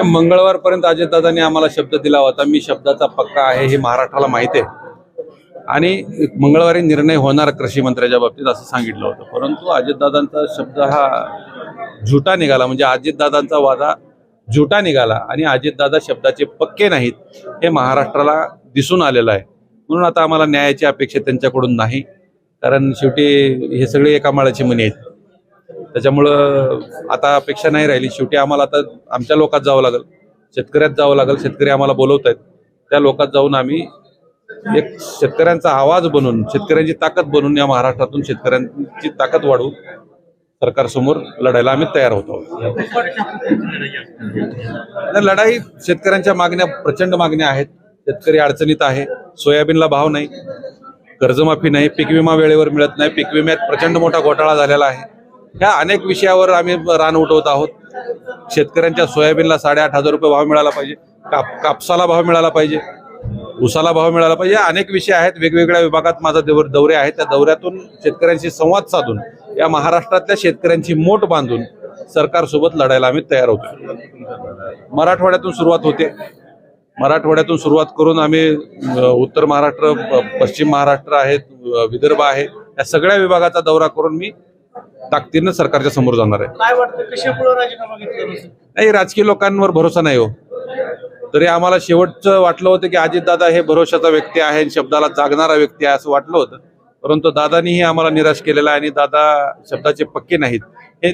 मंगळवारपर्यंत अजितदादांनी आम्हाला शब्द दिला होता मी शब्दाचा पक्का आहे हे महाराष्ट्राला माहिती आहे. आणि मंगळवारी निर्णय होणार कृषी मंत्र्याच्या बाबतीत असं सांगितलं होतं. परंतु अजितदादांचा शब्द हा झुटा निघाला म्हणजे अजितदादांचा वादा झुटा निघाला आणि अजितदादा शब्दाचे पक्के नाहीत हे महाराष्ट्राला दिसून आलेलं आहे. म्हणून आता आम्हाला न्यायाची अपेक्षा त्यांच्याकडून नाही कारण शेवटी हे सगळे एका माळाची मनी आहेत. त्याच्यामुळं आता अपेक्षा नाही राहिली. शेवटी आम्हाला आता आमच्या लोकात जावं लागेल. शेतकऱ्यात जावं लागेल. शेतकरी आम्हाला बोलवत आहेत. त्या लोकात जाऊन आम्ही एक शेतकऱ्यांचा आवाज बनून शेतकऱ्यांची ताकद बनून या महाराष्ट्रातून शेतकऱ्यांची ताकद वाढवून सरकारसमोर लढायला आम्ही तयार होतो लढाई शेतकऱ्यांच्या मागण्या प्रचंड मागण्या आहेत. शेतकरी अडचणीत आहे. सोयाबीनला भाव नाही. कर्जमाफी नाही. पीक विमा वेळेवर मिळत नाही. पीक विम्यात प्रचंड मोठा घोटाळा झालेला आहे. ह्या अनेक विषयावर आम्ही रान उठवत आहोत. शेतकऱ्यांच्या सोयाबीनला साडेआठ हजार रुपये भाव मिळाला पाहिजे. काप कापसाला भाव मिळाला पाहिजे. उसाला भाव मिळाला पाहिजे. अनेक विषय आहेत. वेगवेगळ्या विभागात माझा दौर- दौरे आहेत. त्या दौऱ्यातून शेतकऱ्यांशी संवाद साधून या महाराष्ट्रातल्या शेतकऱ्यांची मोठ बांधून सरकारसोबत लढायला आम्ही तयार होतो. मराठवाड्यातून सुरुवात होते. मराठवाड्यातून सुरुवात करून आम्ही उत्तर महाराष्ट्र पश्चिम महाराष्ट्र आहेत विदर्भ आहे. या सगळ्या विभागाचा दौरा करून मी ताकदीनं सरकारच्या समोर जाणार आहे. काय वाटतं कशामुळे राजीनामा घेतला नाही राजकीय लोकांवर भरोसा नाही हो. तरी आम्हाला शेवटचं वाटलं होतं की अजितदादा हे भरोशाचा व्यक्ती आहे आणि शब्दाला जागणारा व्यक्ती आहे असं वाटलं होतं. परंतु दादानीही आम्हाला निराश केलेला आहे आणि दादा शब्दाचे पक्के नाहीत. हे